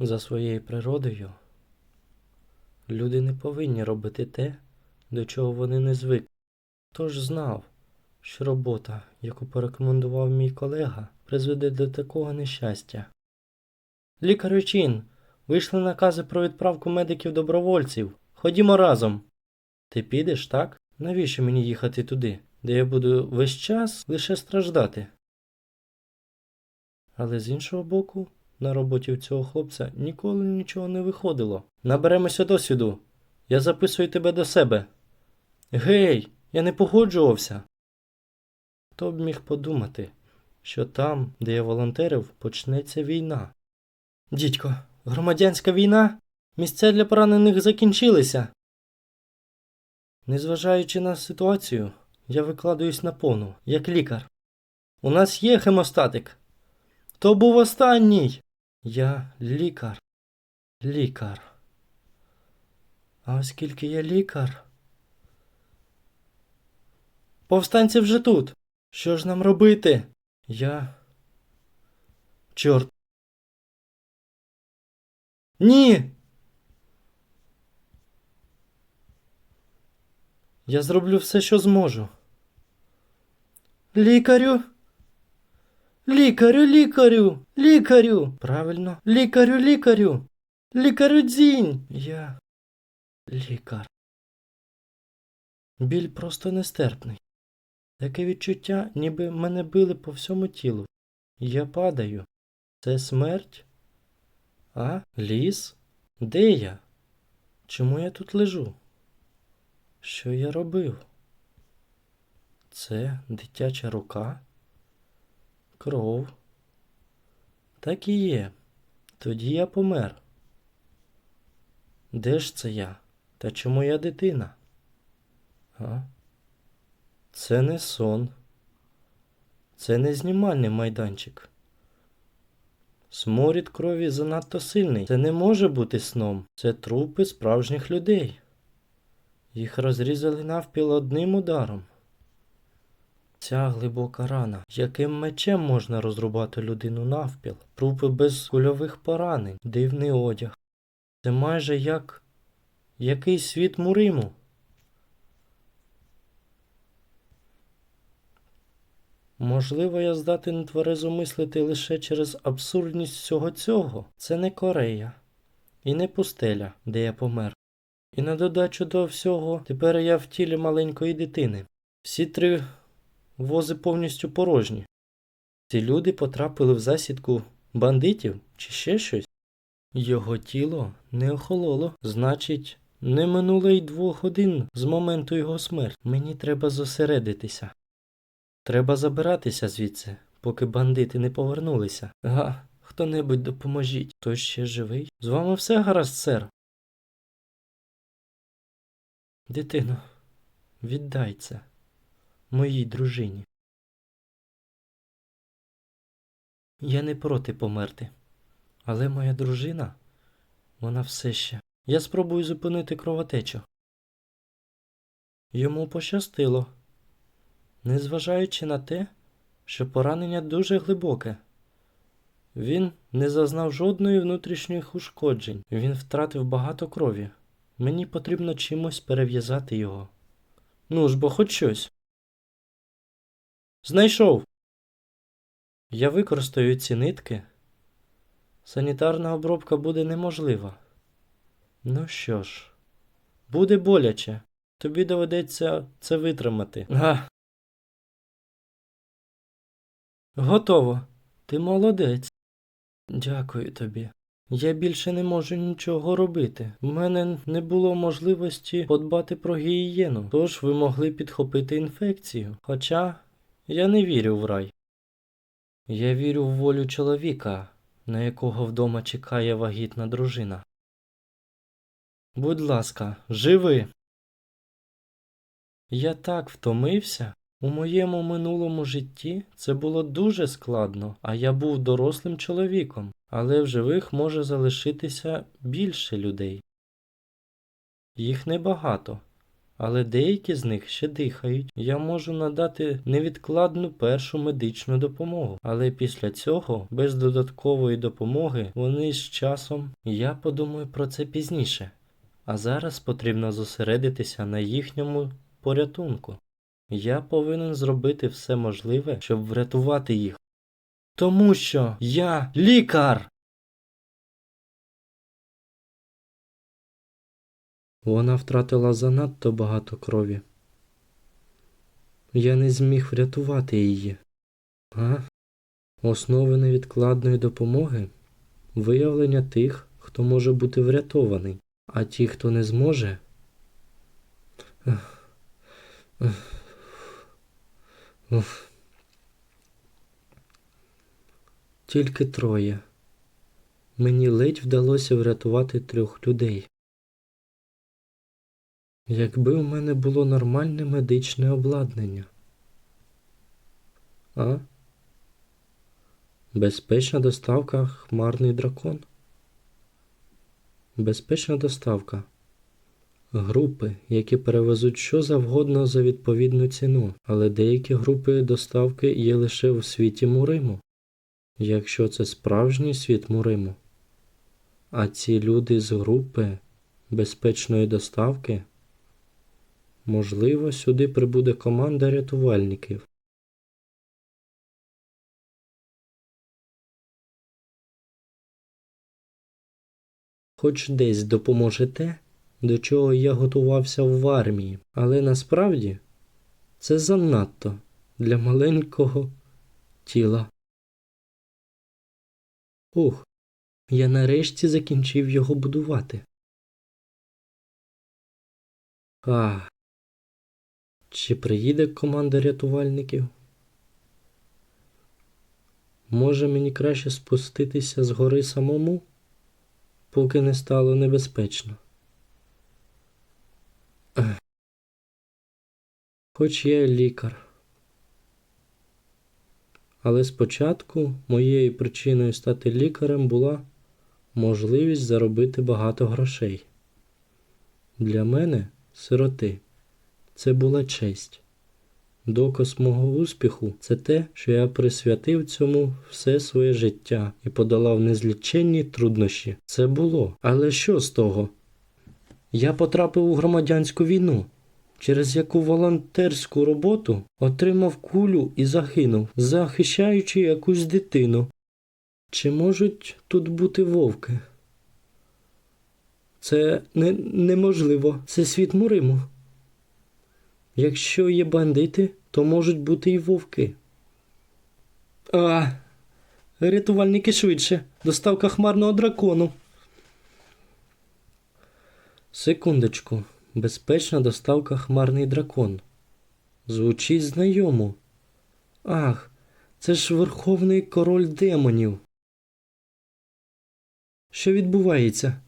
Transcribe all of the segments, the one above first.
За своєю природою, люди не повинні робити те, до чого вони не звикли. Тож знав, що робота, яку порекомендував мій колега, призведе до такого нещастя. Лікар Чин, вийшли накази про відправку медиків-добровольців. Ходімо разом. Ти підеш, так? Навіщо мені їхати туди, де я буду весь час лише страждати? Але з іншого боку, на роботі в цього хлопця ніколи нічого не виходило. Наберемося досвіду. Я записую тебе до себе. Гей, я не погоджувався. Хто б міг подумати, що там, де я волонтерив, почнеться війна. Дідько, громадянська війна? Місця для поранених закінчилися. Незважаючи на ситуацію, я викладаюсь на повну, як лікар. У нас є хемостатик. То був останній. Я лікар. Лікар. А оскільки я лікар. Повстанці вже тут. Що ж нам робити? Я. Чорт. Ні. Я зроблю все, що зможу. Лікарю. Лікарю, лікарю, лікарю. Правильно, лікарю, лікарю. Лікарю дзінь. Я лікар. Біль просто нестерпний. Таке відчуття, ніби мене били по всьому тілу. Я падаю. Це смерть? А? Ліс? Де я? Чому я тут лежу? Що я робив? Це дитяча рука? Кров. Так і є. Тоді я помер. Де ж це я? Та чому я дитина? А? Це не сон. Це не знімальний майданчик. Сморід крові занадто сильний. Це не може бути сном. Це трупи справжніх людей. Їх розрізали навпіл одним ударом. Ця глибока рана. Яким мечем можна розрубати людину навпіл? Трупи без кульових поранень, дивний одяг. Це майже як якийсь світ Муриму. Можливо, я здатен тверезо мислити лише через абсурдність всього цього. Це не Корея і не пустеля, де я помер. І на додачу до всього, тепер я в тілі маленької дитини. Всі три вози повністю порожні. Ці люди потрапили в засідку бандитів чи ще щось. Його тіло не охололо, значить, не минуло й двох годин з моменту його смерті. Мені треба зосередитися. Треба забиратися звідси, поки бандити не повернулися. Га, хто-небудь допоможіть. Хто ще живий? З вами все гаразд, сер. Дитино, віддай це моїй дружині. Я не проти померти, але моя дружина, вона все ще. Я спробую зупинити кровотечу. Йому пощастило, незважаючи на те, що поранення дуже глибоке. Він не зазнав жодної внутрішніх ушкоджень. Він втратив багато крові. Мені потрібно чимось перев'язати його. Ну ж бо хоч щось. Знайшов. Я використаю ці нитки. Санітарна обробка буде неможлива. Ну що ж, буде боляче. Тобі доведеться це витримати. Га. Готово. Ти молодець. Дякую тобі. Я більше не можу нічого робити. У мене не було можливості подбати про гігієну, тож ви могли підхопити інфекцію. Хоча я не вірю в рай. Я вірю в волю чоловіка, на якого вдома чекає вагітна дружина. Будь ласка, живи. Я так втомився. У моєму минулому житті це було дуже складно, а я був дорослим чоловіком, але в живих може залишитися більше людей. Їх небагато, але деякі з них ще дихають. Я можу надати невідкладну першу медичну допомогу, але після цього, без додаткової допомоги, вони з часом. Я подумаю про це пізніше. А зараз потрібно зосередитися на їхньому порятунку. Я повинен зробити все можливе, щоб врятувати їх. Тому що я лікар. Вона втратила занадто багато крові. Я не зміг врятувати її. А? Основи невідкладної допомоги виявлення тих, хто може бути врятований, а ті, хто не зможе. Тільки троє. Мені ледь вдалося врятувати трьох людей. Якби в мене було нормальне медичне обладнання. А? Безпечна доставка хмарний дракон. Безпечна доставка. Групи, які перевезуть що завгодно за відповідну ціну, але деякі групи доставки є лише в світі Муриму. Якщо це справжній світ Муриму. А ці люди з групи безпечної доставки, можливо, сюди прибуде команда рятувальників. Хоч десь допоможе те, до чого я готувався в армії, але насправді це занадто для маленького тіла. Ух, я нарешті закінчив його будувати. А, чи приїде команда рятувальників? Може мені краще спуститися з гори самому, поки не стало небезпечно. Хоч я лікар. Але спочатку моєю причиною стати лікарем була можливість заробити багато грошей. Для мене, сироти, це була честь. Доказ мого успіху це те, що я присвятив цьому все своє життя і подолав незліченні труднощі. Це було. Але що з того? Я потрапив у громадянську війну, через яку волонтерську роботу отримав кулю і загинув, захищаючи якусь дитину. Чи можуть тут бути вовки? Це не, неможливо. Це світ Муриму. Якщо є бандити, то можуть бути і вовки. А, рятувальники швидше. Доставка хмарного дракону. Секундочку. Безпечна доставка хмарний дракон. Звучить знайомо. Ах, це ж верховний король демонів. Що відбувається?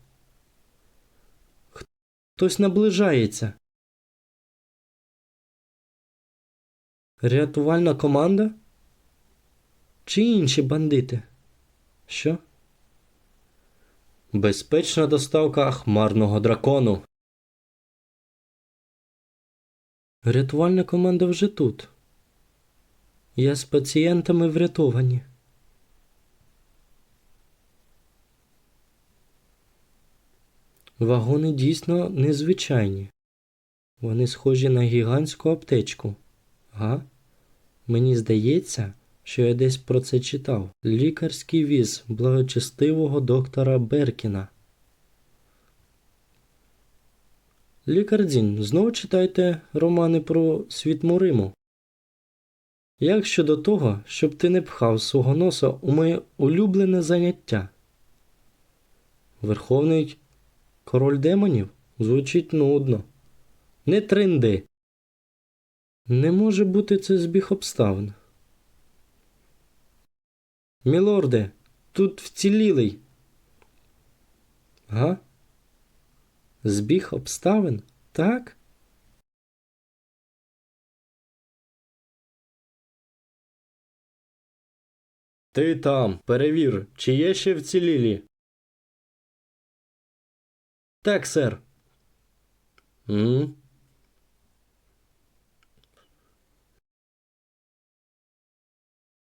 Хтось наближається. Рятувальна команда? Чи інші бандити? Що? Безпечна доставка хмарного дракону. Рятувальна команда вже тут. Я з пацієнтами врятовані. Вагони дійсно незвичайні. Вони схожі на гігантську аптечку. Га? Мені здається, що я десь про це читав. Лікарський віз благочестивого доктора Беркіна. Лікар Дзін, знову читайте романи про світ Муриму. Як щодо того, щоб ти не пхав свого носа у моє улюблене заняття? Верховний король демонів звучить нудно. Не тринди. Не може бути це збіг обставин. Мілорде, тут вцілілий. Га? Збіг обставин? Так? Ти там, перевір, чи є ще вцілілі. Так, сер. М?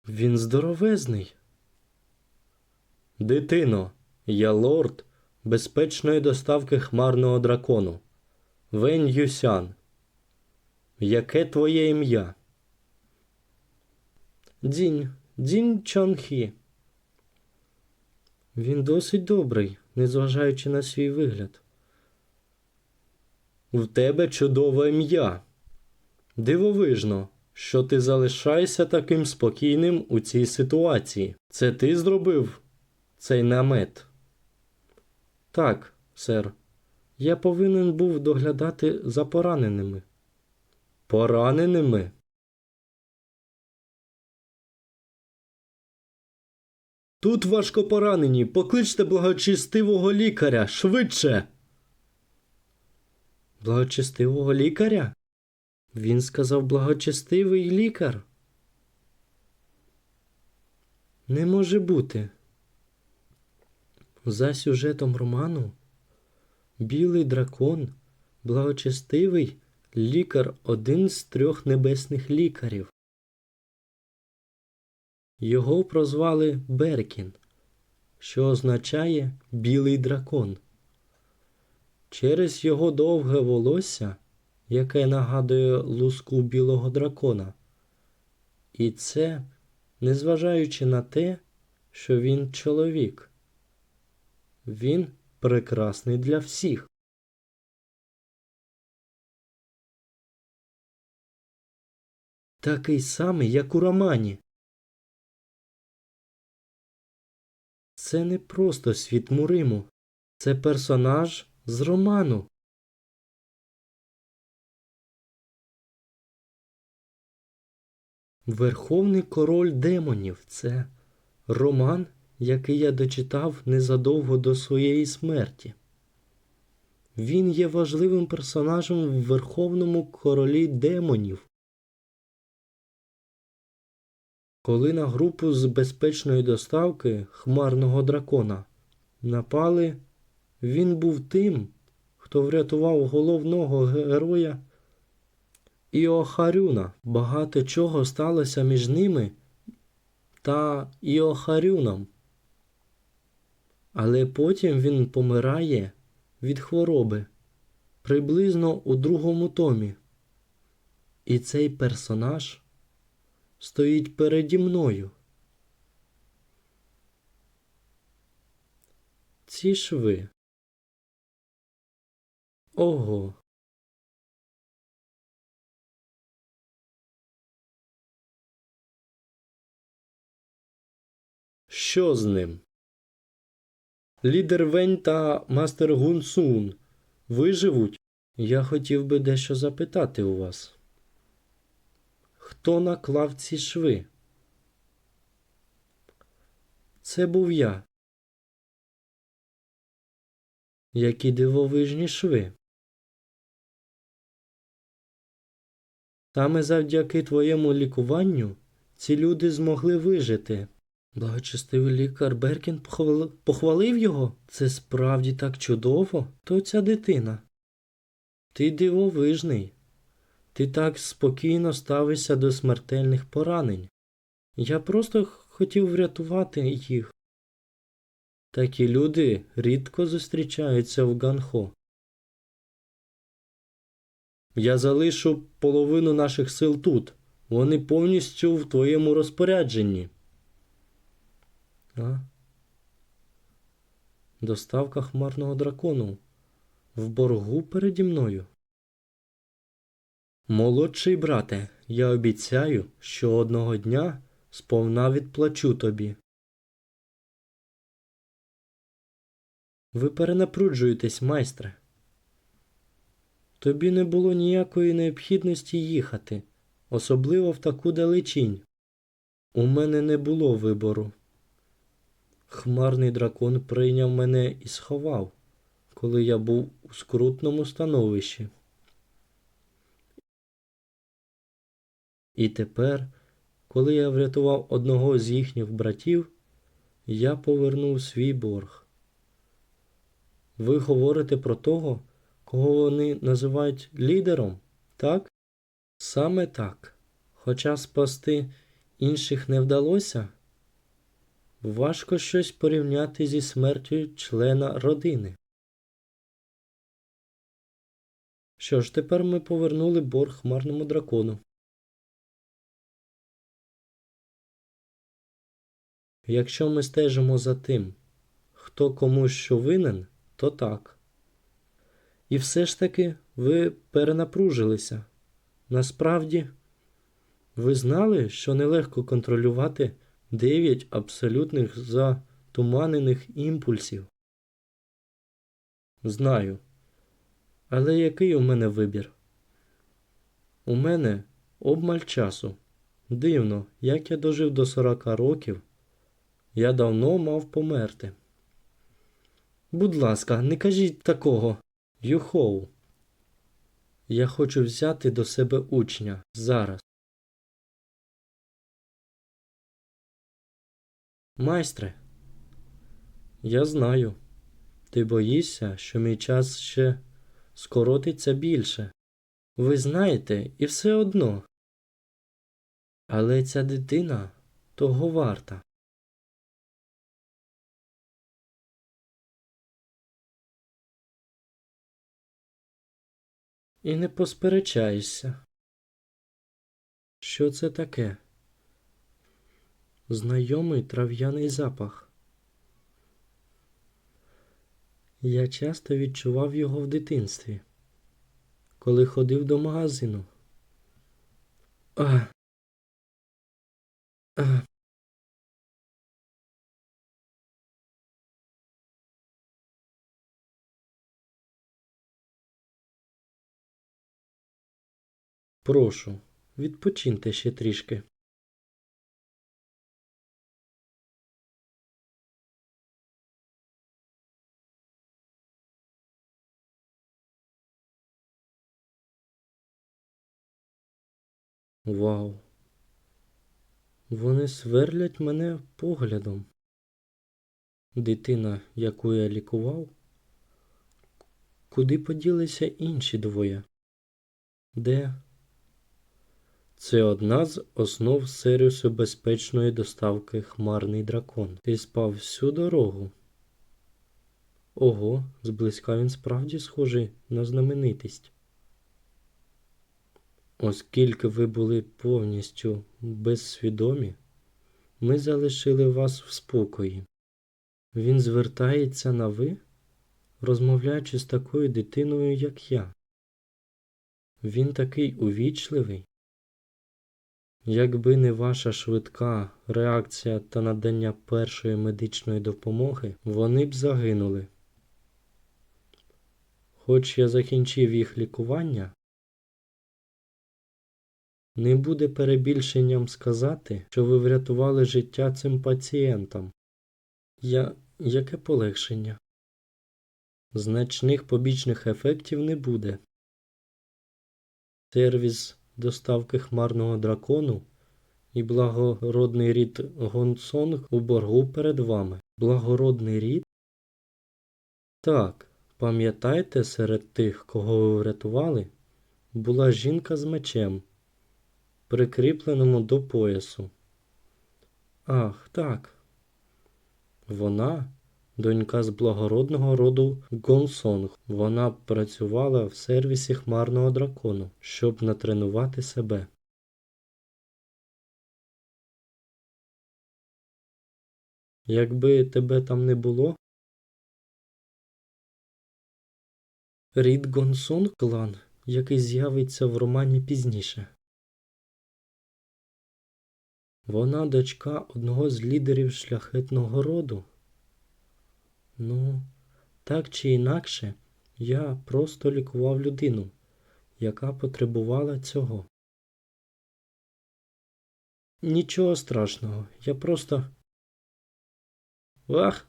Він здоровезний. Дитино, я лорд безпечної доставки хмарного дракону. Вень Юсян. Яке твоє ім'я? Дінь, Дінь Чонхі. Він досить добрий, незважаючи на свій вигляд. В тебе чудове ім'я. Дивовижно, що ти залишаєшся таким спокійним у цій ситуації. Це ти зробив цей намет? Так, сер. Я повинен був доглядати за пораненими. Пораненими? Тут важко поранені. Покличте благочестивого лікаря швидше. Благочестивого лікаря? Він сказав благочестивий лікар. Не може бути. За сюжетом роману Білий дракон, благочестивий лікар один з трьох небесних лікарів. Його прозвали Беркін, що означає білий дракон. Через його довге волосся, яке нагадує луску білого дракона. І це незважаючи на те, що він чоловік. Він прекрасний для всіх. Такий самий, як у романі. Це не просто світ Муриму. Це персонаж з роману. Верховний король демонів це роман, який я дочитав незадовго до своєї смерті. Він є важливим персонажем в Верховному королі демонів. Коли на групу з безпечної доставки хмарного дракона напали, він був тим, хто врятував головного героя Іохарюна. Багато чого сталося між ними та Іохарюном. Але потім він помирає від хвороби приблизно у другому томі. І цей персонаж стоїть переді мною. Ці шви. Ого. Що з ним? Лідер Вень та мастер Гун Сун виживуть? Я хотів би дещо запитати у вас. Хто наклав ці шви? Це був я. Які дивовижні шви. Саме завдяки твоєму лікуванню ці люди змогли вижити. Благочестивий лікар Беркін похвали- похвалив його? Це справді так чудово. То ця дитина. Ти дивовижний. Ти так спокійно ставишся до смертельних поранень. Я просто хотів врятувати їх. Такі люди рідко зустрічаються в Ганхо. Я залишу половину наших сил тут. Вони повністю в твоєму розпорядженні. А? Доставка хмарного дракону. В боргу переді мною. Молодший брате, я обіцяю, що одного дня сповна відплачу тобі. Ви перенапруджуєтесь, майстре. Тобі не було ніякої необхідності їхати, особливо в таку далечінь. У мене не було вибору. Хмарний дракон прийняв мене і сховав, коли я був у скрутному становищі. І тепер, коли я врятував одного з їхніх братів, я повернув свій борг. Ви говорите про того, кого вони називають лідером, так? Саме так. Хоча спасти інших не вдалося? Важко щось порівняти зі смертю члена родини. Що ж, тепер ми повернули борг хмарному дракону. Якщо ми стежимо за тим, хто комусь що винен, то так. І все ж таки ви перенапружилися. Насправді, ви знали, що нелегко контролювати дев'ять абсолютних затуманених імпульсів? Знаю. Але який у мене вибір? У мене обмаль часу. Дивно, як я дожив до 40 років, я давно мав померти. Будь ласка, не кажіть такого. Юхоу. Я хочу взяти до себе учня зараз. Майстре, я знаю. Ти боїшся, що мій час ще скоротиться більше. Ви знаєте, і все одно. Але ця дитина того варта. І не посперечаєшся. Що це таке? Знайомий трав'яний запах. Я часто відчував його в дитинстві, коли ходив до магазину. А. А. Прошу, відпочиньте ще трішки. Вау. Вони сверлять мене поглядом. Дитина, яку я лікував. Куди поділися інші двоє? Де? Це одна з основ сервісу безпечної доставки Хмарний дракон. Ти спав всю дорогу. Ого, зблизька він справді схожий на знаменитість. Оскільки ви були повністю безсвідомі, ми залишили вас в спокої. Він звертається на ви, розмовляючи з такою дитиною, як я. Він такий увічливий. Якби не ваша швидка реакція та надання першої медичної допомоги, вони б загинули. Хоч я закінчив їх лікування, не буде перебільшенням сказати, що ви врятували життя цим пацієнтам. Я яке полегшення? Значних побічних ефектів не буде. Сервіс доставки хмарного дракону і благородний рід Гонсонг у боргу перед вами. Благородний рід? Так, пам'ятаєте, серед тих, кого ви врятували, була жінка з мечем, прикріпленому до поясу. Ах, так. Вона донька з благородного роду Гонсонг. Вона працювала в сервісі хмарного дракону, щоб натренувати себе. Якби тебе там не було, рід Гонсонг клан, який з'явиться в романі пізніше. Вона дочка одного з лідерів шляхетного роду. Ну, так чи інакше, я просто лікував людину, яка потребувала цього. Нічого страшного, я просто. Ах!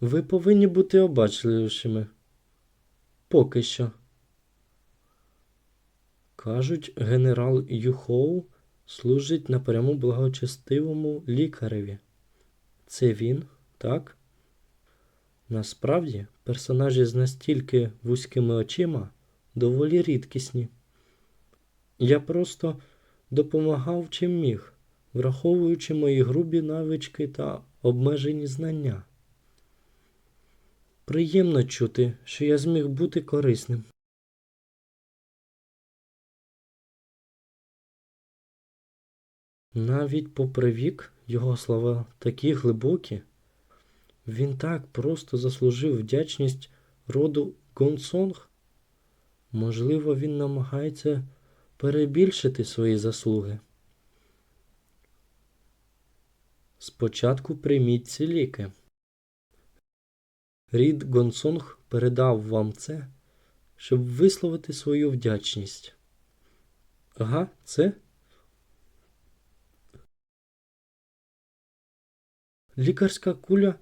Ви повинні бути обачливішими. Поки що. Кажуть, генерал Юхоу служить напряму благочестивому лікареві. Це він, так? Насправді, персонажі з настільки вузькими очима доволі рідкісні. Я просто допомагав чим міг, враховуючи мої грубі навички та обмежені знання. Приємно чути, що я зміг бути корисним. Навіть попри вік, його слова такі глибокі, він так просто заслужив вдячність роду Гонсонг. Можливо, він намагається перебільшити свої заслуги. Спочатку прийміть ці ліки. Рід Гонсонг передав вам це, щоб висловити свою вдячність. Ага, це? Лікарська куля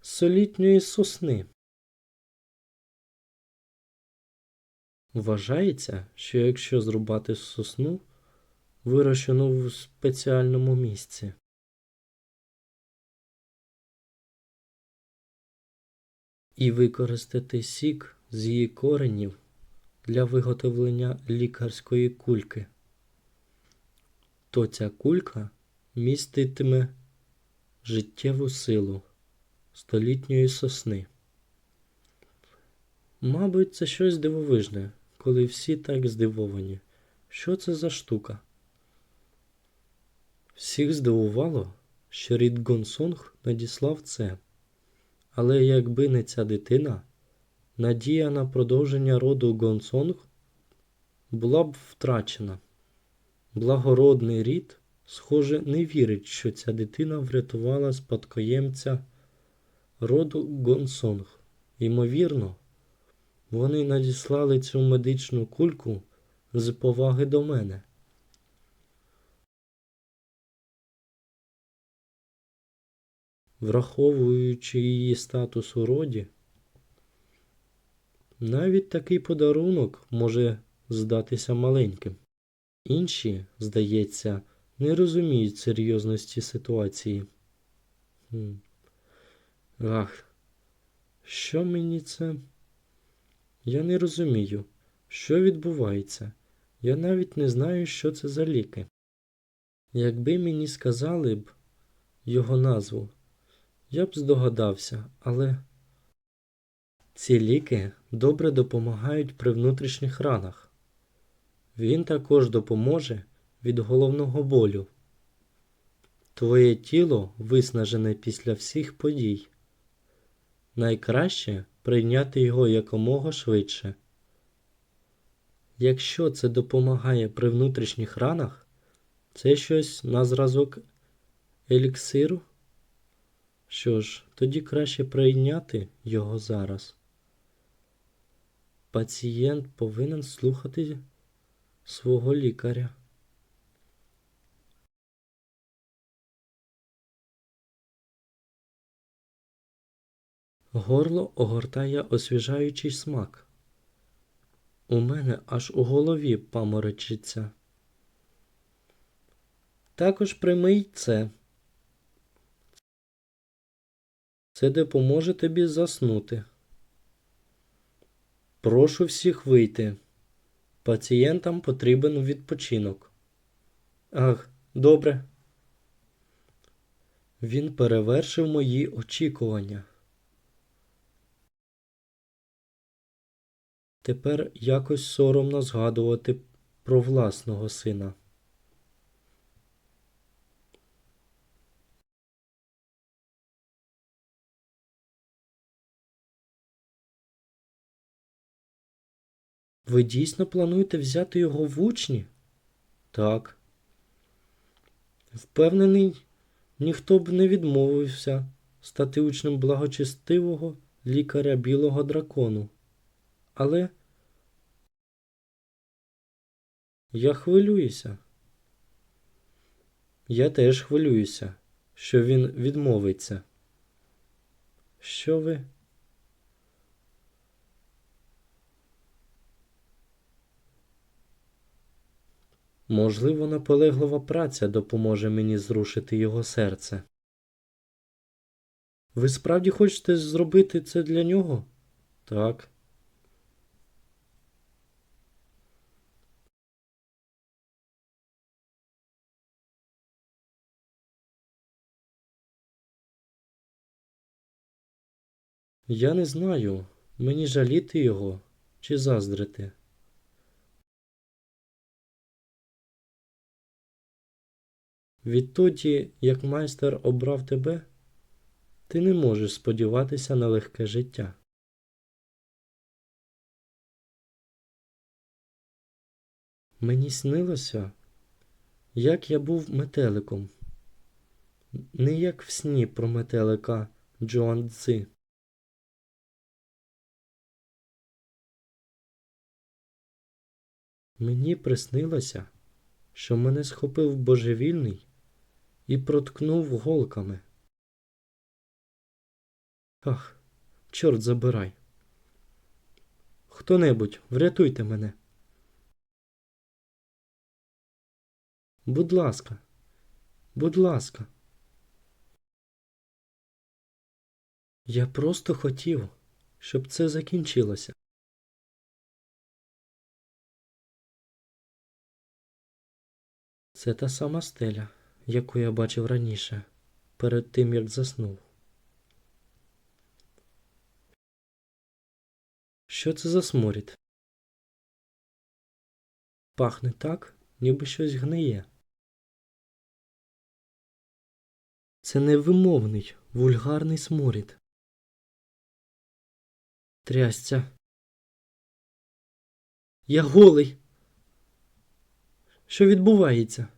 солітньої сосни. Вважається, що якщо зрубати сосну, вирощену в спеціальному місці, і використати сік з її коренів для виготовлення лікарської кульки, то ця кулька міститиме життєву силу столітньої сосни. Мабуть, це щось дивовижне, коли всі так здивовані. Що це за штука? Всіх здивувало, що рід Гонсонг надіслав це. Але якби не ця дитина, надія на продовження роду Гонсонг була б втрачена. Благородний рід, схоже, не вірить, що ця дитина врятувала спадкоємця роду Гонсонг. Ймовірно, вони надіслали цю медичну кульку з поваги до мене. Враховуючи її статус у роді, навіть такий подарунок може здатися маленьким. Інші, здається, не розуміють серйозності ситуації. Ах, що мені це? Я не розумію, що відбувається. Я навіть не знаю, що це за ліки. Якби мені сказали б його назву, я б здогадався, але ці ліки добре допомагають при внутрішніх ранах. Він також допоможе від головного болю. Твоє тіло виснажене після всіх подій. Найкраще прийняти його якомога швидше. Якщо це допомагає при внутрішніх ранах, це щось на зразок еліксиру. Що ж, тоді краще прийняти його зараз. Пацієнт повинен слухати свого лікаря. Горло огортає освіжаючий смак. У мене аж у голові паморочиться. Також приймий це. Це допоможе тобі заснути. Прошу всіх вийти. Пацієнтам потрібен відпочинок. Ах, добре. Він перевершив мої очікування. Тепер якось соромно згадувати про власного сина. Ви дійсно плануєте взяти його в учні? Так. Впевнений, ніхто б не відмовився стати учнем благочестивого лікаря білого дракону. Але я хвилююся. Я теж хвилююся, що він відмовиться. Що ви? Можливо, наполеглива праця допоможе мені зрушити його серце. Ви справді хочете зробити це для нього? Так. Я не знаю, мені жаліти його чи заздрити. Відтоді, як майстер обрав тебе, ти не можеш сподіватися на легке життя. Мені снилося, як я був метеликом, не як в сні про метелика Джоан Цзи. Мені приснилося, що мене схопив божевільний і проткнув голками. Ах, чорт забирай. Хто-небудь, врятуйте мене. Будь ласка, будь ласка. Я просто хотів, щоб це закінчилося. Це та сама стеля, яку я бачив раніше, перед тим як заснув. Що це за сморід? Пахне так, ніби щось гниє. Це невимовний, вульгарний сморід. Трясця. Я голий. Що відбувається?